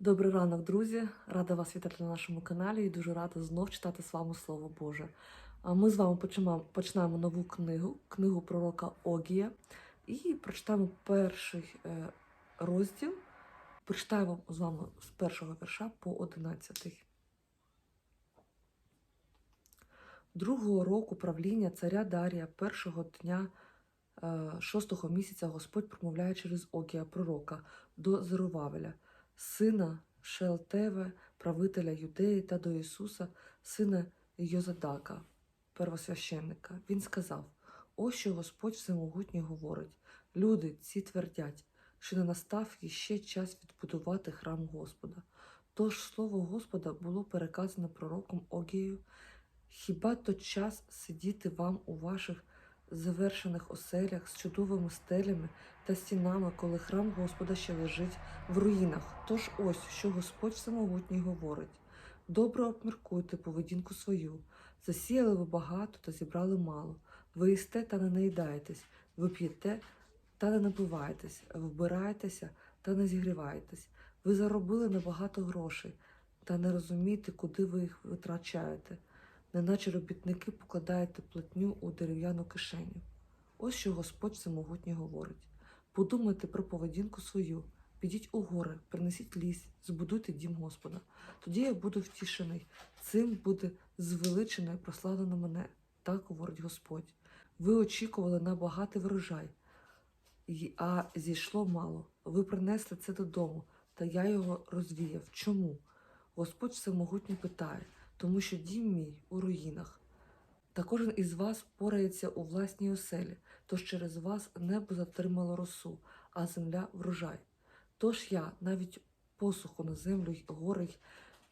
Добрий ранок, друзі! Рада вас вітати на нашому каналі і дуже рада знов читати з вами Слово Боже. Ми з вами починаємо, нову книгу, книгу пророка Огія, і прочитаємо перший е, розділ. Прочитаємо з вами з першого вірша по одинадцятий. Другого року правління царя Дарія, першого дня е, шостого місяця, Господь промовляє через Огія пророка до Зерувавеля сина Шелтеве, правителя Юдеї, та до Ісуса, сина Йозадака, первосвященника. Він сказав: Ось що Господь Всемогутній говорить: люди ці твердять, що не настав іще час відбудувати храм Господа. Тож слово Господа було переказане пророком Огією. Хіба то час сидіти вам у ваших завершених оселях з чудовими стелями та стінами, коли храм Господа ще лежить в руїнах. Тож ось що Господь Всемогутній говорить: добре обміркуйте поведінку свою, засіяли ви багато та зібрали мало. Ви їсте та не наїдаєтесь, ви п'єте та не напиваєтесь, вбираєтеся та не зігріваєтесь. Ви заробили небагато грошей та не розумієте, куди ви їх витрачаєте, неначе робітники покладаєте платню у дерев'яну кишеню. Ось що Господь Всемогутній говорить. Подумайте про поведінку свою, підіть у гори, принесіть ліс, збудуйте дім Господа. Тоді я буду втішений. Цим буде звеличено і прославлено мене. Так говорить Господь. Ви очікували на багатий врожай, а зійшло мало. Ви принесли це додому, та я його розвіяв. Чому? Господь всемогутній питає, тому що дім мій у руїнах. Та кожен із вас порається у власній оселі, тож через вас небо затримало росу, а земля врожай. Тож я навіть посуху на землю й гори,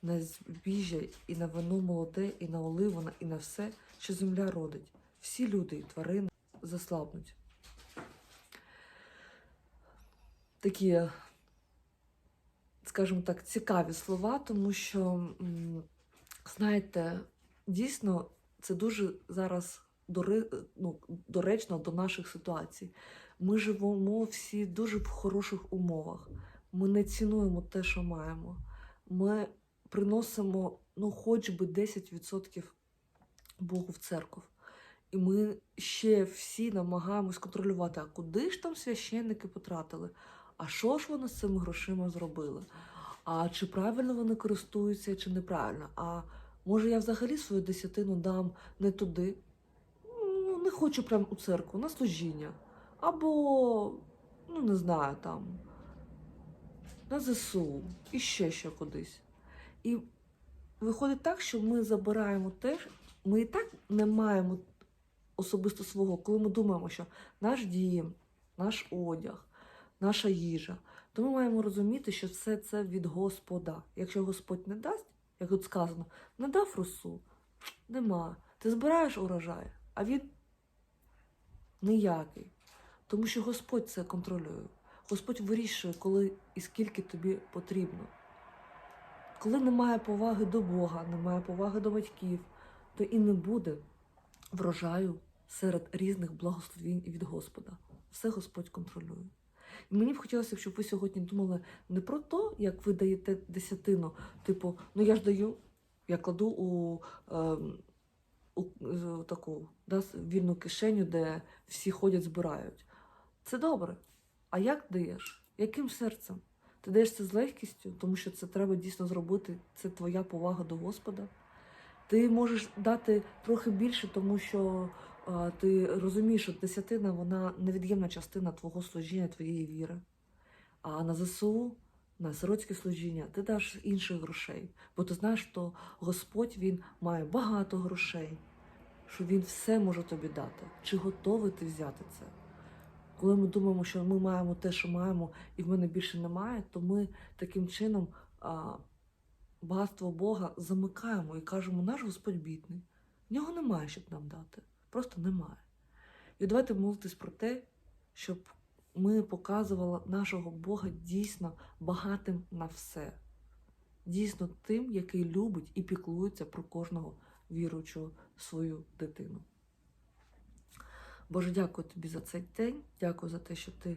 на збіжжя, і на вино молоде, і на оливу, і на все, що земля родить. Всі люди і тварини заслабнуть. Такі, скажімо так, цікаві слова, тому що, знаєте, дійсно це дуже зараз ну, доречно до наших ситуацій. Ми живемо всі дуже в хороших умовах. Ми не цінуємо те, що маємо. Ми приносимо ну, хоч би 10% Богу в церкву. І ми ще всі намагаємось контролювати, а куди ж там священники потратили? А що ж вони з цими грошима зробили? А чи правильно вони користуються, чи неправильно? А може я взагалі свою десятину дам не туди? Ну, не хочу прям у церкву, на служіння. Або, ну не знаю, там, на ЗСУ, і ще ще кудись. І виходить так, що ми забираємо те, ми і так не маємо особисто свого, коли ми думаємо, що наш дім, наш одяг, наша їжа, то ми маємо розуміти, що все це від Господа. Якщо Господь не дасть, як тут сказано, не дав росу, нема. Ти збираєш урожай, а він ніякий. Тому що Господь це контролює. Господь вирішує, коли і скільки тобі потрібно. Коли немає поваги до Бога, немає поваги до батьків, то і не буде врожаю серед різних благословінь від Господа. Все Господь контролює. І мені б хотілося, щоб ви сьогодні думали не про те, як ви даєте десятину, типу, ну я ж даю, я кладу у, ем, у, е, таку да, вільну кишеню, де всі ходять, збирають. Це добре. А як даєш? Яким серцем? Ти даєш це з легкістю, тому що це треба дійсно зробити. Це твоя повага до Господа. Ти можеш дати трохи більше, тому що ти розумієш, що десятина вона невід'ємна частина твого служіння, твоєї віри. А на ЗСУ, на сиротське служіння, ти даш інших грошей. Бо ти знаєш, що Господь він має багато грошей, що Він все може тобі дати. Чи готовий ти взяти це? Коли ми думаємо, що ми маємо те, що маємо, і в мене більше немає, то ми таким чином а, багатство Бога замикаємо і кажемо, наш Господь бідний. В нього немає, щоб нам дати. Просто немає. І давайте молитись про те, щоб ми показували нашого Бога дійсно багатим на все. Дійсно тим, який любить і піклується про кожного віруючого свою дитину. Боже, дякую тобі за цей день. Дякую за те, що ти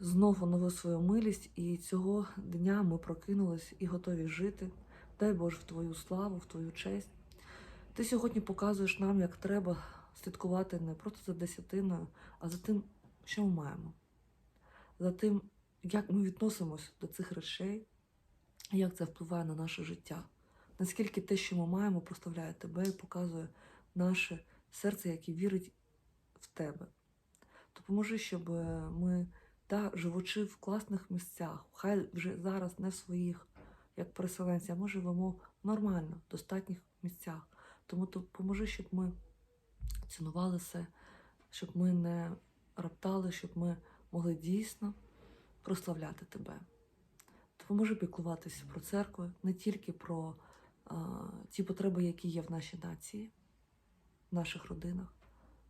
знов оновив свою милість, і цього дня ми прокинулись і готові жити. Дай Боже в Твою славу, в Твою честь. Ти сьогодні показуєш нам, як треба слідкувати не просто за десятиною, а за тим, що ми маємо, за тим, як ми відносимось до цих речей, як це впливає на наше життя. Наскільки те, що ми маємо, проставляє тебе і показує наше серце, яке вірить в тебе. Допоможи, щоб е, ми, та, живучи в класних місцях, хай вже зараз не в своїх, як переселенці, а ми живемо нормально, в достатніх місцях. Тому допоможи, щоб ми цінували все, щоб ми не роптали, щоб ми могли дійсно прославляти тебе. Допоможи піклуватися про церкву, не тільки про а, ті потреби, які є в нашій нації, в наших родинах,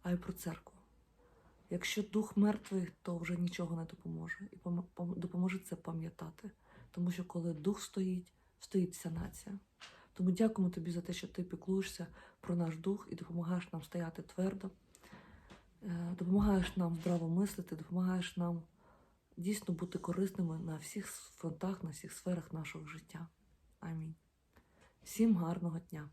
а й про церкву. Якщо дух мертвий, то вже нічого не допоможе. І пом- пом- допоможе це пам'ятати. Тому що коли дух стоїть, стоїть вся нація. Тому дякуємо тобі за те, що ти піклуєшся про наш дух і допомагаєш нам стояти твердо, е, допомагаєш нам здраво мислити, допомагаєш нам дійсно бути корисними на всіх фронтах, на всіх сферах нашого життя. Амінь. Всім гарного дня!